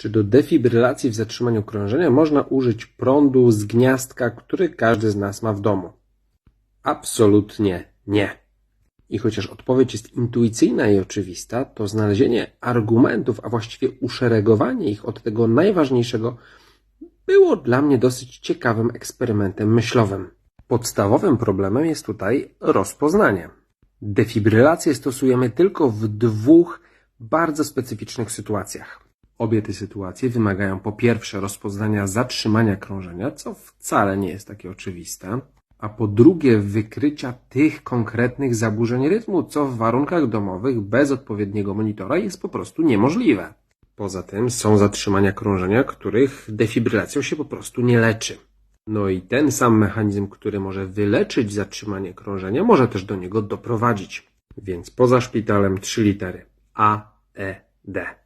Czy do defibrylacji w zatrzymaniu krążenia można użyć prądu z gniazdka, który każdy z nas ma w domu? Absolutnie nie. I chociaż odpowiedź jest intuicyjna i oczywista, to znalezienie argumentów, a właściwie uszeregowanie ich od tego najważniejszego, było dla mnie dosyć ciekawym eksperymentem myślowym. Podstawowym problemem jest tutaj rozpoznanie. Defibrylację stosujemy tylko w dwóch bardzo specyficznych sytuacjach. Obie te sytuacje wymagają po pierwsze rozpoznania zatrzymania krążenia, co wcale nie jest takie oczywiste, a po drugie wykrycia tych konkretnych zaburzeń rytmu, co w warunkach domowych bez odpowiedniego monitora jest po prostu niemożliwe. Poza tym są zatrzymania krążenia, których defibrylacją się po prostu nie leczy. No i ten sam mechanizm, który może wyleczyć zatrzymanie krążenia, może też do niego doprowadzić. Więc poza szpitalem trzy litery A, E, D.